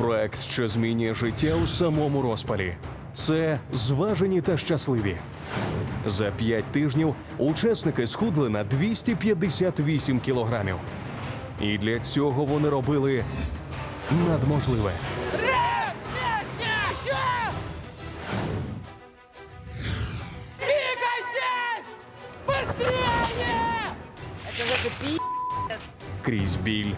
Проект, що змінює життя у самому розпалі. Це зважені та щасливі. За п'ять тижнів учасники схудли на 258 кілограмів. І для цього вони робили надможливе. Крізь біль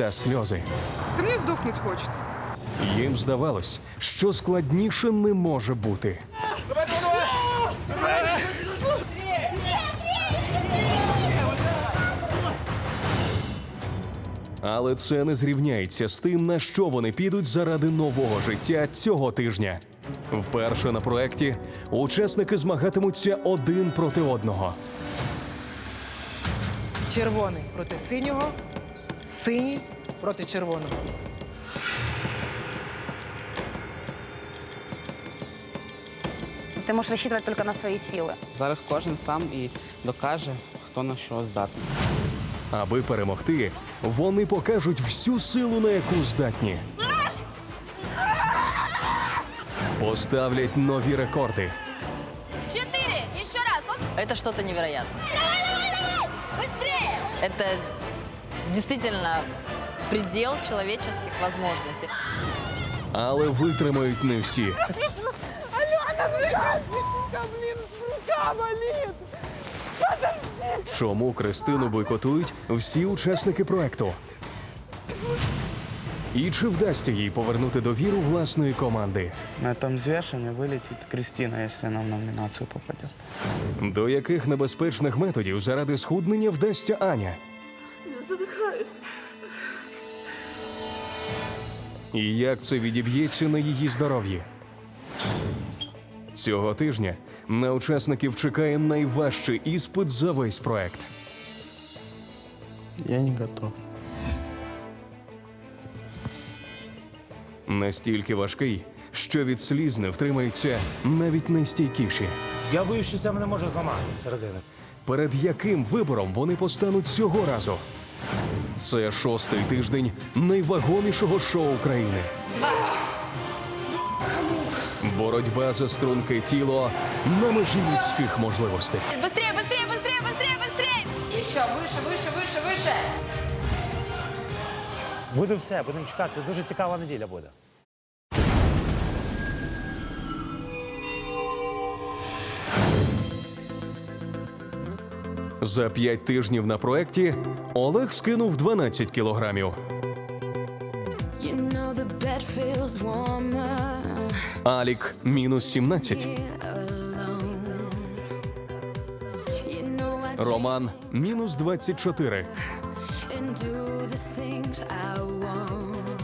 та сльози. Та мені здохнуть хочеться. Їм здавалось, що складніше не може бути. Але це не зрівняється з тим, на що вони підуть заради нового життя цього тижня. Вперше на проєкті учасники змагатимуться один проти одного. Червоний проти синього, синій проти червоного. Ты можешь рассчитывать только на свои силы. Зараз кожен сам і докаже, хто на що здатний. Аби перемогти, вони покажуть всю силу, на яку здатні. Поставлять нові рекорди. Четыре! Еще раз! Это что-то невероятное. Давай, давай, давай! Быстрее! Это действительно предел человеческих возможностей. Але витримають не всі. Рука! Чому Кристину бойкотують всі учасники проекту? І чи вдасться їй повернути довіру власної команди? На этом взвешивании вылетит Кристина, если она в номинацию попадет. До яких небезпечних методів заради схуднення вдасться Аня? І як це відіб'ється на її здоров'ї? Цього тижня на учасників чекає найважчий іспит за весь проект. Я не готов. Настільки важкий, що від сліз не втримаються навіть найстійкіші. Я боюсь, що це мене може зламати зсередини. Перед яким вибором вони постануть цього разу? Це шостий тиждень найвагомішого шоу України. Боротьба за струнке тіло на межі людських можливостей. Быстрее, быстрее, быстрее, быстрее, быстрее! Еще выше, выше, выше, выше! Буде все, будемо чекати. Це дуже цікава неділя буде. За п'ять тижнів на проекті Олег скинув 12 кілограмів. Алік мінус 17. alone. You know I Роман мінус 24. and do the things I want.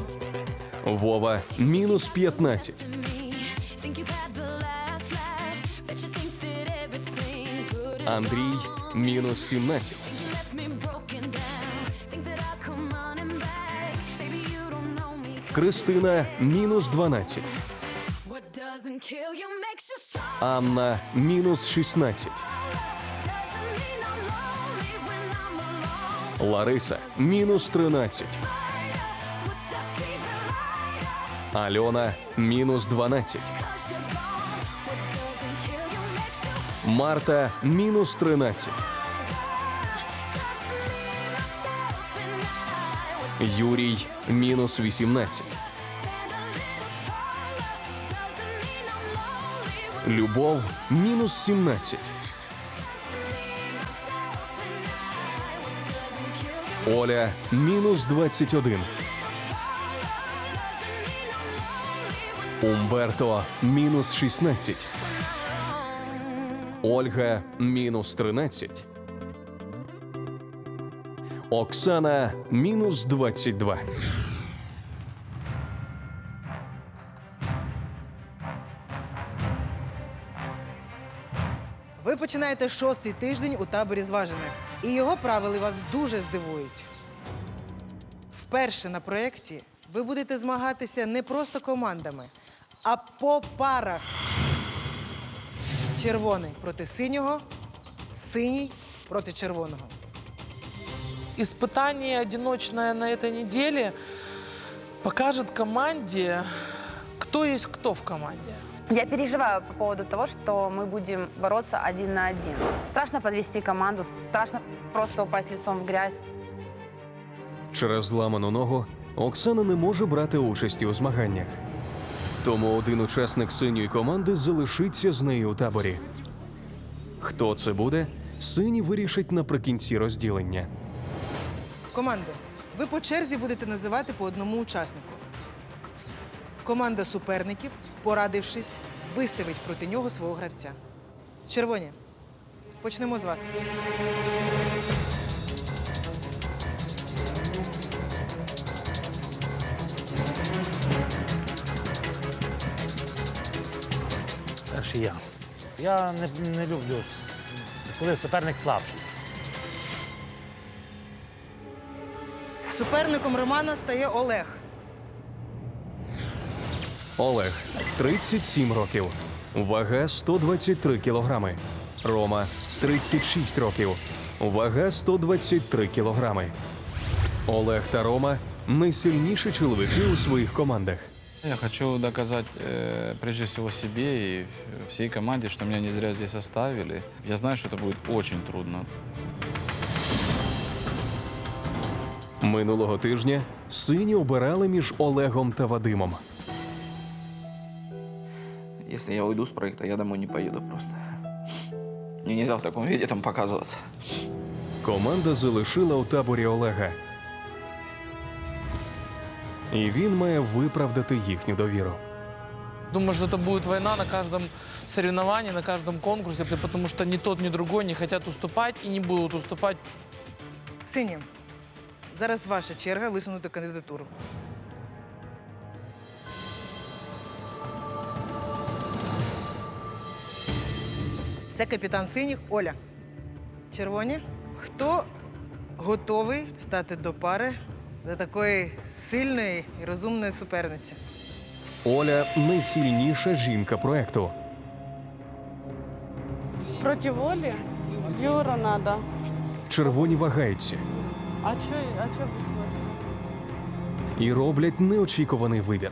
Вова мінус 15. Me think you've had the last laugh. Bet you think that everything good is Андрій мінус 17. You left me broken down. Think that I'll come running back. Maybe you don't know me. Кристина мінус 12. What doesn't kill you makes you strong. Анна мінус 16. Doesn't mean I'm lonely when I'm alone. Лариса мінус 13. What's that fever like? Альона мінус 12. Марта мінус 13. Юрій мінус 18. Любов мінус 17. Оля мінус 21. Умберто мінус 16. Ольга мінус 13. Оксана мінус 22. Ви починаєте шостий тиждень у таборі зважених. І його правила вас дуже здивують. Вперше на проєкті ви будете змагатися не просто командами, а по парах. Червоний проти синього, синій проти червоного. испытание одиночное на этой неделе покажет команде, кто есть кто в команде. Я переживаю по поводу того, что мы будем бороться один на один. Страшно подвести команду, страшно просто упасть лицом в грязь. Через зламану ногу Оксана не може брати участі у змаганнях. Тому один учасник синьої команди залишиться з нею у таборі. Хто це буде, сині вирішать наприкінці розділення. Команди, ви по черзі будете називати по одному учаснику. Команда суперників, порадившись, виставить проти нього свого гравця. Червоні, почнемо з вас. Перший я. Я не, не люблю, коли суперник слабший. Суперником Романа стає Олег. Олег 37 років. Вага 123 кілограми. Рома 36 років. Вага 123 кілограми. Олег та Рома найсильніші чоловіки у своїх командах. Я хочу доказать э, прежде всего себе и всей команде, что меня не зря здесь оставили. Я знаю, что это будет очень трудно. Минулого тижня сині обирали між Олегом та Вадимом. Если я уйду с проекта, я домой не поеду просто. Мне нельзя в таком виде там показываться. Команда залишила у таборі Олега. і він має виправдати їхню довіру. Думаю, что это будет война на каждом соревновании, на каждом конкурсе, потому что ни тот, ни другой не хотят уступать и не будут уступать. Сині, зараз ваша черга висунути кандидатуру. Це капітан синіх Оля. Червоні. Хто готовий стати до пари до такої сильної і розумної суперниці? Оля найсильніша жінка проекту. Против воли? Юра надо. Червоні вагаються А чё, а без вас? і роблять неочікуваний вибір.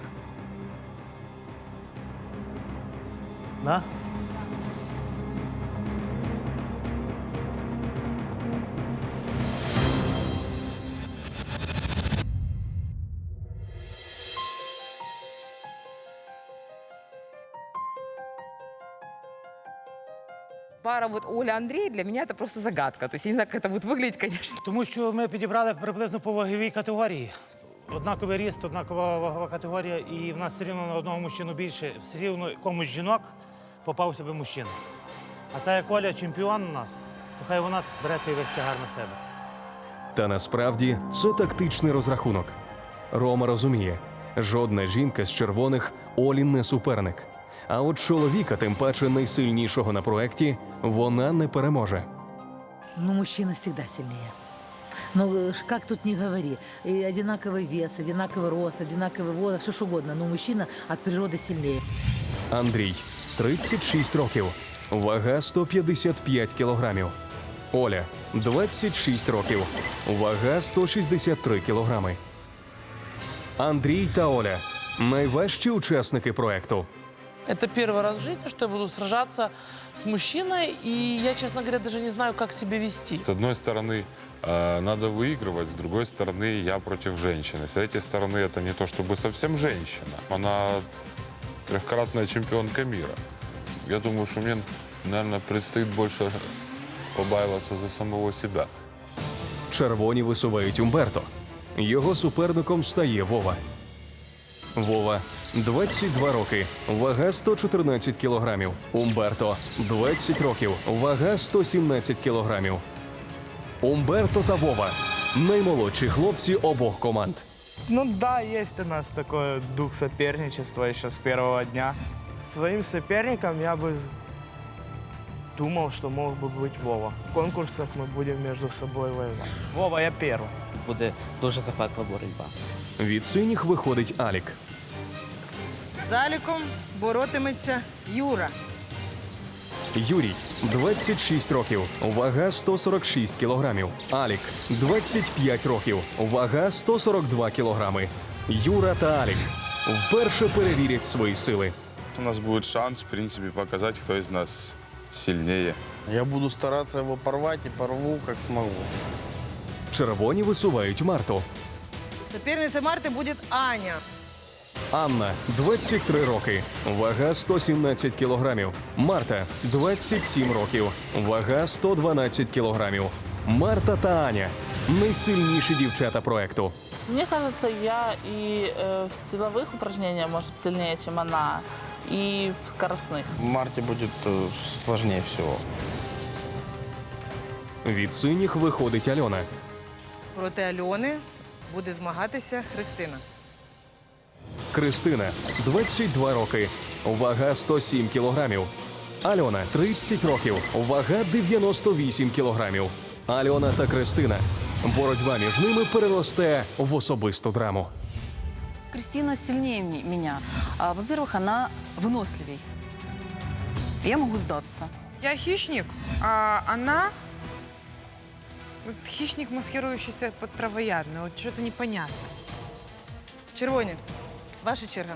Да? Пара вот Оля-Андрей для меня это просто загадка. То есть я не знаю, как это будет выглядеть, конечно. Тому що ми підібрали приблизно по ваговій категорії. Однаковий ріст, однакова вагова категорія, і в нас все рівно на одного мужчину більше. Все рівно комусь з жінок попався би мужчина. А та як Оля чемпіон у нас, то хай вона бере цей весь тягар на себе. Та насправді це тактичний розрахунок. Рома розуміє, жодна жінка з червоних Олі не суперник. А от чоловіка, тим паче найсильнішого на проекті, вона не переможе. Ну, мужчина всегда сильнее. Ну, э, ш- как тут не говори. И одинаковый вес, одинаковый рост, одинаковый возраст, все что угодно. Но мужчина от природы сильнее. Андрій 36 років, вага 155 кілограмів. Оля 26 років, вага 163 кілограми. Андрій та Оля найважчі учасники проекту. Это первый раз в жизни, что я буду сражаться с мужчиной, и я, честно говоря, даже не знаю, как себя вести. С одной стороны, э, надо выигрывать, с другой стороны, я против женщины. С третьей стороны, это не то чтобы совсем женщина. Она трехкратная чемпионка мира. Я думаю, что мне, наверное, предстоит больше побаиваться за самого себя. Червоні висувають Умберто. Його суперником стає Вова. Вова 22 роки, вага 114 кілограмів. Умберто 20 років, вага 117 кілограмів. Умберто та Вова наймолодші хлопці обох команд. Ну да, есть у нас такой дух соперничества еще с первого дня. Своим соперником я бы думал, что мог бы быть Вова. В конкурсах мы будем между собой воевать. Вова, я первый. Буде дуже запекла боротьба. Від синіх виходить Алік. Заліком боротиметься Юра. Юрій 26 років, вага 146 кілограмів. Алік 25 років, вага 142 кілограми. Юра та Алік вперше перевірять свої сили. У нас будет шанс, в принципе, показать, кто из нас сильнее. Я буду стараться его порвать и порву, как смогу. Червоні висувають Марту. Соперниця Марти буде Аня. Анна 23 роки, вага 117 кілограмів. Марта 27 років, вага 112 кілограмів. Марта та Аня найсильніші дівчата проекту. Мне кажется, я и э, в силовых упражнениях, может, сильнее, чем она, и в скоростных. Марте будет э, сложнее всего. Від синіх виходить Альона. Проти Альони буде змагатися Христина. Кристина 22 роки, вага 107 кілограмів. Альона 30 років, вага 98 кілограмів. Альона та Кристина. Боротьба між ними переросте в особисту драму. Кристина сильнее ми- меня. А, Во-первых, она выносливей. Я могу сдаться. Я хищник, а она... Вот хищник, маскирующийся под травоядный. Вот что-то непонятно. Червоні, ваша черга.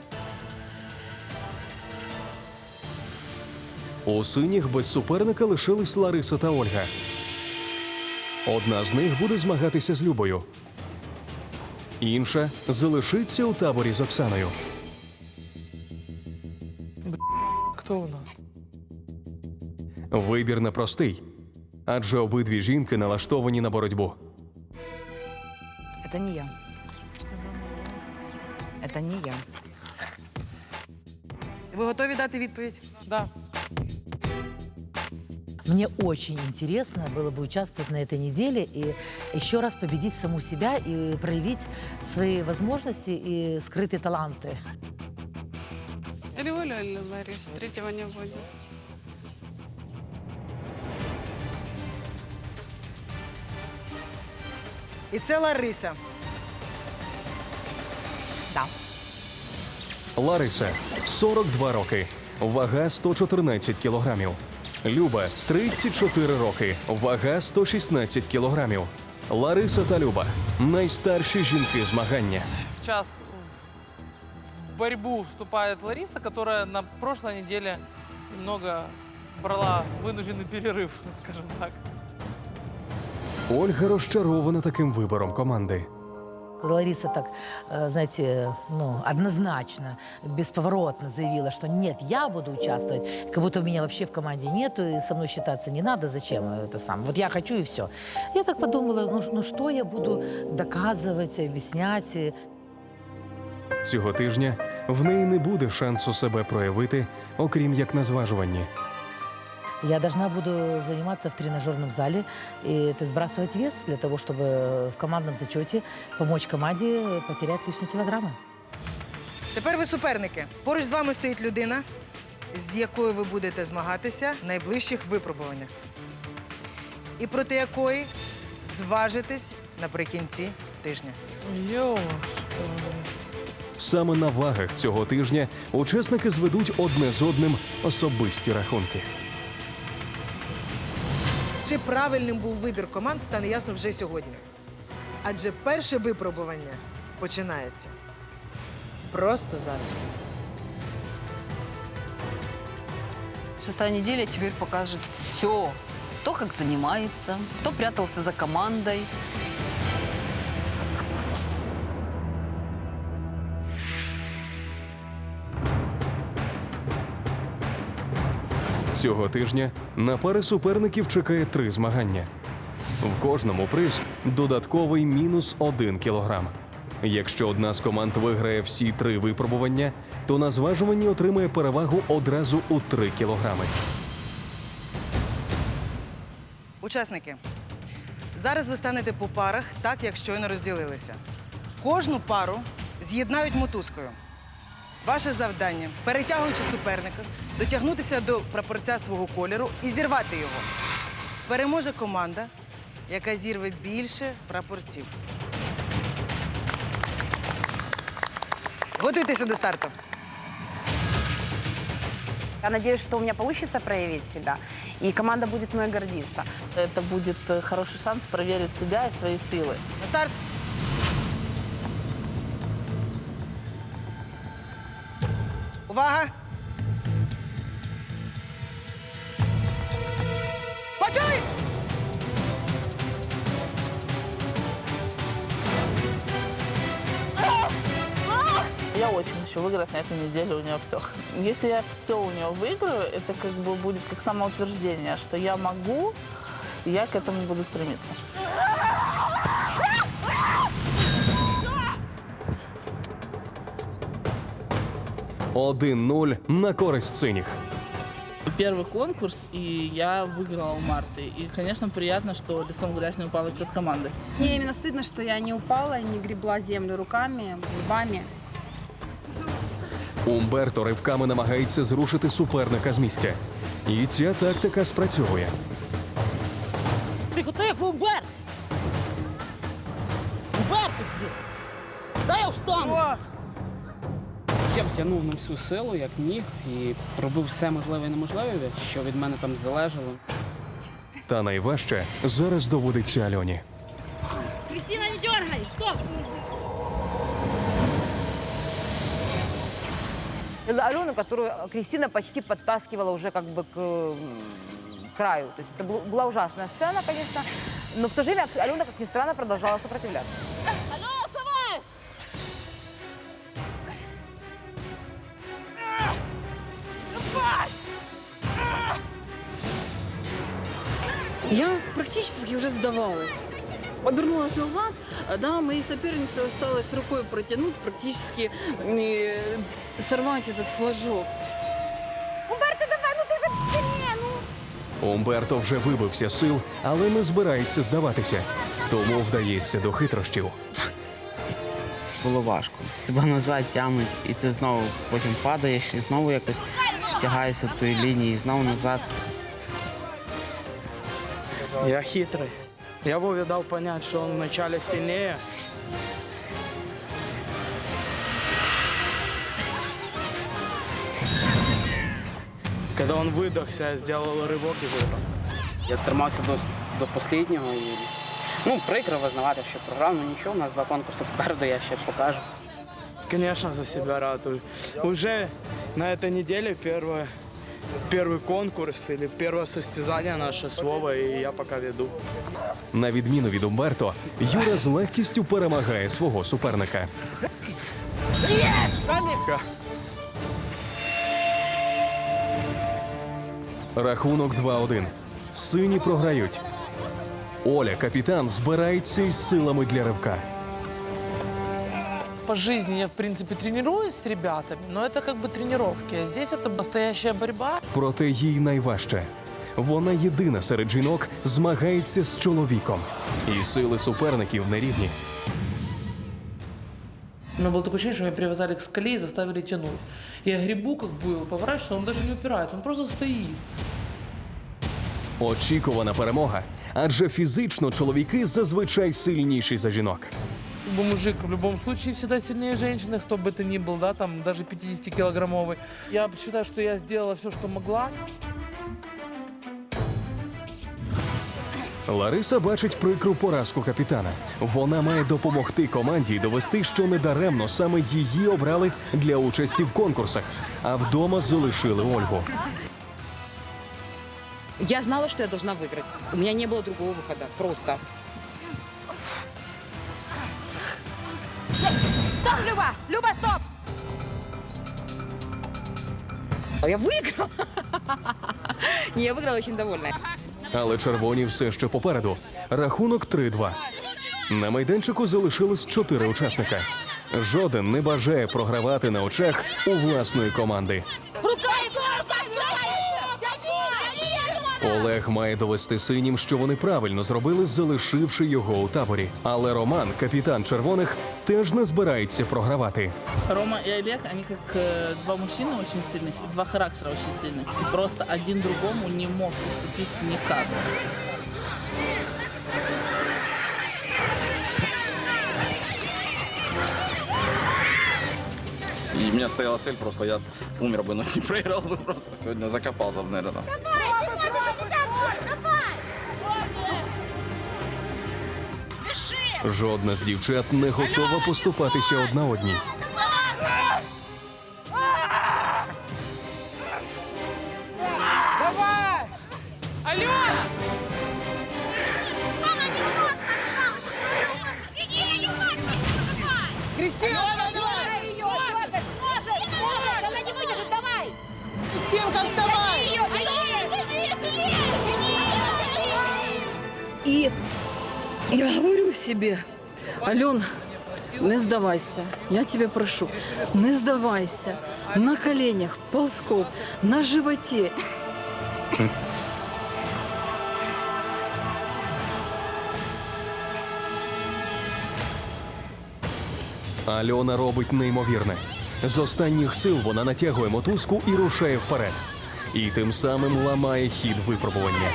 У синіх без суперника лишились Лариса та Ольга. Одна з них буде змагатися з Любою. Інша залишиться у таборі з Оксаною. Кто у нас? Вибір непростий, адже обидві жінки налаштовані на боротьбу. Это не я. Это не я. Ви готові дати відповідь? Да. Мне очень интересно было бы участвовать на этой неделе и еще раз победить саму себя и проявить свои возможности и скрытые таланты. Или Оля, или Лариса. Третьего не будет. І це Лариса. Да. Лариса 42 роки, вага 114 кілограмів. Люба 34 роки, вага 116 кілограмів. Лариса та Люба найстарші жінки змагання. Сейчас в борьбу вступает Лариса, которая на прошлой неделе немного брала вынужденный перерыв, скажем так. Ольга розчарована таким вибором команди. Лариса так, э, знаете, ну, однозначно, бесповоротно заявила, что нет, я буду участвовать, как будто меня вообще в команде нету, и со мной считаться не надо, зачем это сам. Вот я хочу и все. Я так подумала, ну, ну что я буду доказывать, объяснять. и- Цього тижня в неї не буде шансу себе проявити, окрім як на зважуванні. Я должна буду заниматься в тренажерном зале, и это сбрасывать вес для того, чтобы в командном зачете помочь команде потерять лишние килограммы. Тепер ви суперники. Поруч з вами стоїть людина, з якою ви будете змагатися в найближчих випробуваннях. І проти якої зважитесь наприкінці тижня. Ёшки. Саме на вагах цього тижня учасники зведуть одне з одним особисті рахунки. Чи правильним був вибір команд, стане ясно вже сьогодні. Адже перше випробування починається просто зараз. Шестая неделя теперь покажет все. Кто как занимается, кто прятался за командой. Цього тижня на пари суперників чекає три змагання. В кожному приз додатковий мінус один кілограм. Якщо одна з команд виграє всі три випробування, то на зважуванні отримає перевагу одразу у 3 кілограми. Учасники, зараз ви станете по парах, так як щойно розділилися. Кожну пару з'єднають мотузкою. Ваше завдання, перетягуючи суперника, дотягнутися до прапорця свого кольору і зірвати його. Переможе команда, яка зірве більше прапорців. Готуйтеся до старту. Я надеюсь, что у меня получится проявить себя, и команда будет мной гордиться. Это будет э, хороший шанс проверить себя и свои силы. На старт! Увага! Почали! Я очень хочу выиграть на этой неделе у нее все. Если я все у нее выиграю, это как бы будет как самоутверждение, что я могу, и я к этому буду стремиться. Один 0 на користь синіх. Первый конкурс, и я выиграла у Марты. И, конечно, приятно, что лицом в грязь не упала перед командой. Мне именно стыдно, что я не упала, не гребла землю руками, зубами. Умберто ривками намагається зрушити суперника з місця. І ця тактика спрацьовує. Тихо, тихо, Умбер! Умбер, ти, блін! Дай я встану! Я взягнув на всю силу, як міг, і робив все можливе і неможливе, що від мене там залежало. Та найважче зараз доводиться Альоні. Кристина, не дергай! Стоп! Это Алену, которую Кристина почти подтаскивала уже как бы к м, краю. То есть это был- была ужасная сцена, конечно, но в то же время Алена, как ни странно, продолжала сопротивляться. Я практически уже сдавалась. Обернулась назад, а, да, моей сопернице осталось рукой протянуть, практически э, сорвать этот флажок. Умберто, давай, ну ты же сильнее, ну! Умберто вже вибився з сил, але не збирається здаватися. Тому вдається до хитрощів. Було важко. Тебе назад тягнуть, і ти знову потім падаєш, і знову якось тягаєшся до тої лінії, і знову назад. Я хитрый. Я Вове дал понять, что он вначале сильнее. Когда он выдохся, я сделал рывок и выиграл. Я тримався до, до останнього і ну, прикро визнавати, що програв, ну нічого, у нас два конкурси попереду, я ще покажу. Конечно, за себя рад. Уже на этой неделе первое, первый конкурс или первое состязание наше с Вовой, и я пока веду. На відміну від Умберто, Юра з легкістю перемагає свого суперника. Рахунок 2-1. Сині програють. Оля, капітан, збирається із силами для ривка По жизни я, в принципе, тренируюсь с ребятами, но это как бы тренировки. А здесь это настоящая борьба. Проте їй найважче. Вона єдина серед жінок змагається з чоловіком. І сили суперників нерівні. У меня было такое ощущение, что меня привязали к скале и заставили тянуть. Я грибу, как был, поворачиваюсь, он даже не упирается, он просто стоит. Очікувана перемога, адже фізично чоловіки зазвичай сильніші за жінок. Как бы мужик в любом случае всегда сильнее женщины, кто бы ты ни был, да, там даже 50-килограммовый. Я считаю, что я сделала все, что могла. Лариса бачить прикру поразку капітана. Вона має допомогти команді і довести, що недаремно саме її обрали для участі в конкурсах, а вдома залишили Ольгу. Я знала, что я должна выиграть. У меня не было другого выхода. Просто. Стоп, Люба! Люба, стоп! Я виграла! Ні, я виграла очень довольна. Але червоні все ще попереду. Рахунок 3-2. На майданчику залишилось чотири учасника. Жоден не бажає програвати на очах у власної команди. Руками, руками, руками! Олег має довести синім, що вони правильно зробили, залишивши його у таборі. Але Роман, капітан червоних, теж не збирається програвати. Рома и Олег, они как э, два мужчины очень сильных, и два характера очень сильных. И просто один другому не мог уступить никак. И И у меня стояла цель, просто я умер бы, но не проиграл бы просто. Сегодня закопался, наверное, там. Жодна з дівчат не готова поступатися одна одній. Себе, Ален, не сдавайся. Я тебя прошу, не сдавайся. На коленях, ползком, на животе. Альона робить неймовірне. З останніх сил вона натягує мотузку і рушає вперед. І тим самим ламає хід випробування.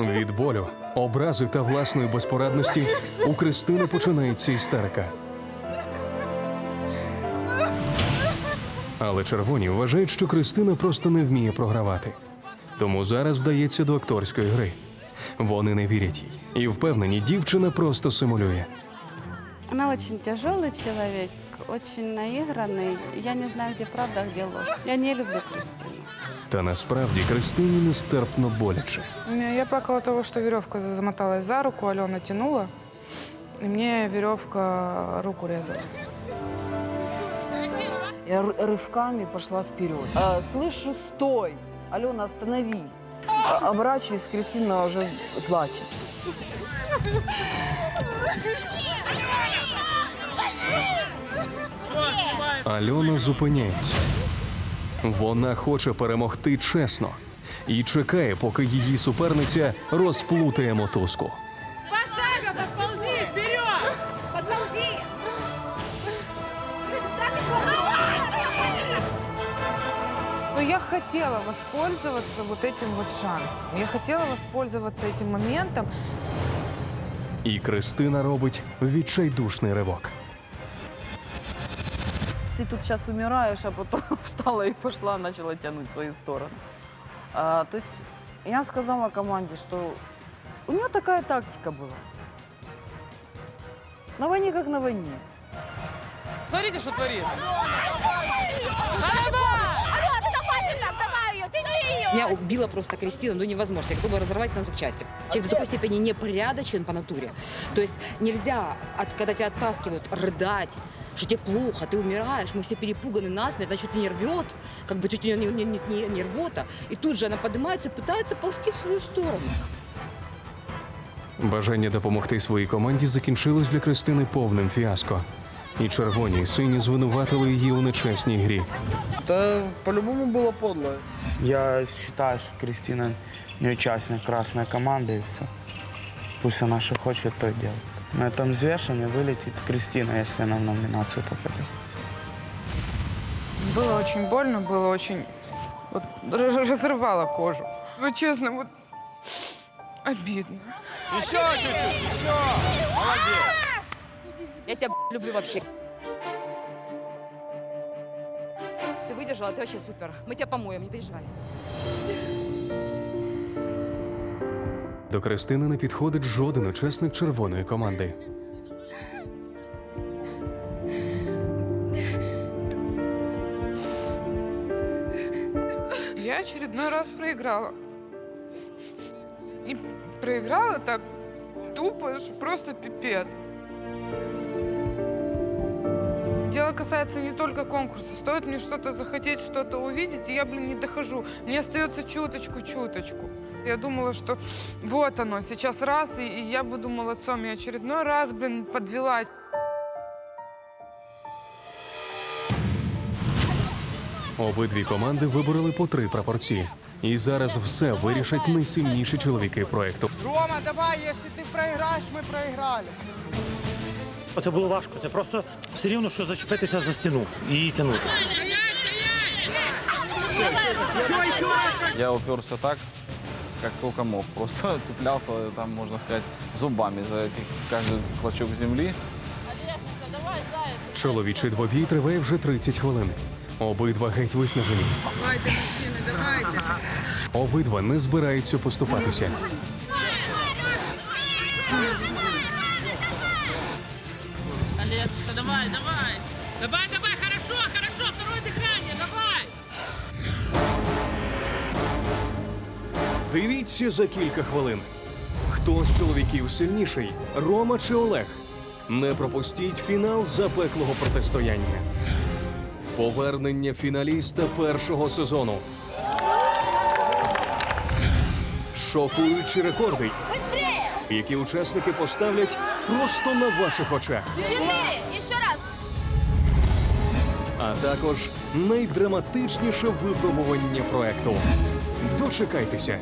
Від болю, образи та власної безпорадності у Кристини починається істерика. Але червоні вважають, що Кристина просто не вміє програвати. Тому зараз вдається до акторської гри. Вони не вірять їй і впевнені, дівчина просто симулює. Она очень тяжелый человек, очень наигранный. Я не знаю, где правда, а где ложь. Я не люблю Кристину. Та насправді Кристині нестерпно боляче. Не, Я плакала от того, что веревка замоталась за руку, Алена тянула, и мне веревка руку резала. Я ры- рывками пошла вперед. А, слышу, стой! Алена, остановись. А, Оборачиваюсь, Кристина уже плачет. Альона зупиняється. Вона хоче перемогти чесно і чекає, поки її суперниця розплутає мотузку. Пошага, подползи, вперед! Подползи! Но я хотела воспользоваться вот этим вот шансом. Я хотела воспользоваться этим моментом. І Кристина робить відчайдушний ривок. Ты тут сейчас умираешь, а потом встала и пошла, начала тянуть в свою сторону. А, то есть я сказала команде, что у меня такая тактика была. На войне как на войне. Смотрите, что творит. Меня убила просто Кристина, ну невозможно. Я готова разорвать на запчасти. Человек до такой степени непорядочен по натуре. То есть нельзя, от, когда тебя оттаскивают, рыдать, что тебе плохо, ты умираешь, мы все перепуганы насмерть, она чуть ли не рвет, как бы чуть ли не, не, не, не, не рвота. И тут же она поднимается и пытается ползти в свою сторону. Бажання допомогти своїй команді закінчилось для Кристини повним фіаско. І червоні і сині звинуватили її у нечесній грі. Да по-любому было подло. Я считаю, что Кристина не участник красной команды и все. Пусть она что хочет, то и делает. На этом взвешивании вылетит Кристина, если она в номинацию попадет. Было очень больно, было очень... Вот, разрывало кожу. Ну, честно, вот обидно. Еще чуть-чуть, еще! Молодец! Я тебя люблю вообще. Ты выдержала, ты вообще супер. Мы тебя помоем, не переживай. До Кристини не підходить жоден учасник червоної команди. Я очередной раз проиграла. И проиграла так тупо, что просто пипец. Дело касается не только конкурса. Стоит мне что-то захотеть, что-то увидеть, и я, блин, не дохожу. Мне остается чуточку-чуточку. Я думала, что вот оно, сейчас раз, и, и я буду молодцом. И очередной раз, блин, подвела. Обидві команди вибороли по три прапорці. І зараз все вирішать найсильніші чоловіки проекту. Рома, давай, если ты проиграешь, мы проиграли. Оце було важко. Це просто все рівно, що зачепитися за стіну і її тягнути. Я уперся так, как только мог. Просто цеплялся, там, можно сказать, зубами за каждый клочок земли. Чоловічий двобій триває вже 30 хвилин. Обидва геть виснажені. Давайте, мужчини, давайте. Обидва не збираються поступатися. Олежка, давай, давай. Давай, давай, хорошо, хорошо, Дивіться за кілька хвилин. Хто з чоловіків сильніший? Рома чи Олег? Не пропустіть фінал запеклого протистояння. Повернення фіналіста першого сезону. Шокуючі рекорди, які учасники поставлять просто на ваших очах. Четыре, еще раз. А також найдраматичніше випробування проекту. Дочекайтеся